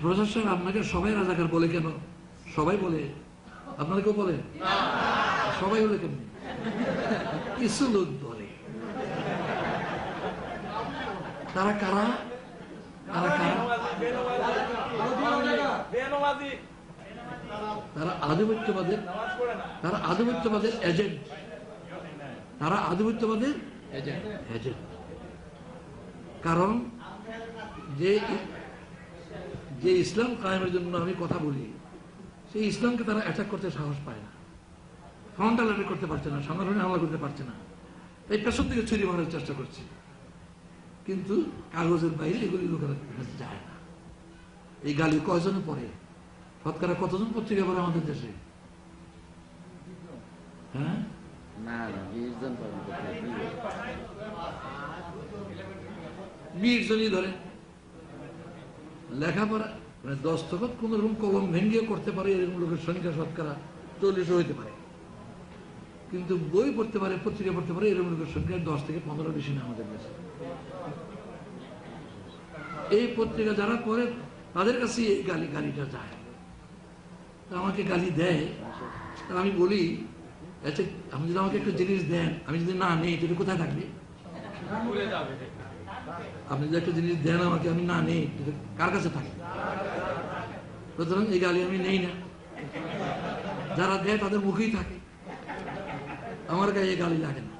প্রশাসন আপনাকে সবাই রাজাকার বলে কেন? সবাই বলে। আপনারা কেউ বলে? সবাই বলে কেমনি? কিছু লোক বলে। তারা কারা? তারা কারা? তারা আধিপত্যবাদের তারা আধিপত্যবাদের এজেন্ট তারা আধিপত্যবাদের এজেন্ট কারণ যে যে ইসলাম কায়েমের জন্য আমি কথা বলি সেই ইসলামকে তারা অ্যাটাক করতে সাহস পায় না। ফ্রন্টাল অ্যাটাক করতে পারছে না সংগঠনে হামলা করতে পারছে না। এই পেছন থেকে ছুরি মারার চেষ্টা করছে। কিন্তু কাগজের বাইরে এগুলি লোকেরা যায় না। এই গালি কয়জনে পড়ে? শতকরা কতজন পত্রিকা পড়ে আমাদের দেশে? হ্যাঁ? বিশ জনই ধরে। লেখাপড়া মানে দস্তখত কোন রকম কলম ভেঙ্গে করতে পারে, এরকম লোকের সংখ্যা শতকরা চল্লিশও হইতে পারে। কিন্তু বই পড়তে পারে, পত্রিকা পড়তে পারে, এরকম লোকের সংখ্যা দশ থেকে পনেরো বেশি না আমাদের দেশে এই পত্রিকা যারা পড়ে, তাদের কাছে এই গালি, গালিটা যায়। আমাকে গালি দেয়। আমি বলি আচ্ছা আপনি যদি আমাকে একটা জিনিস দেন, আমি যদি না নেই, তাহলে কোথায় থাকবে? আপনি যে একটা জিনিস দেন আমাকে, আমি না নেই কার কাছে থাকি? সুতরাং এই গালি আমি নেই না। যারা দেয় তাদের মুখেই থাকে। আমার গায়ে গালি লাগে না।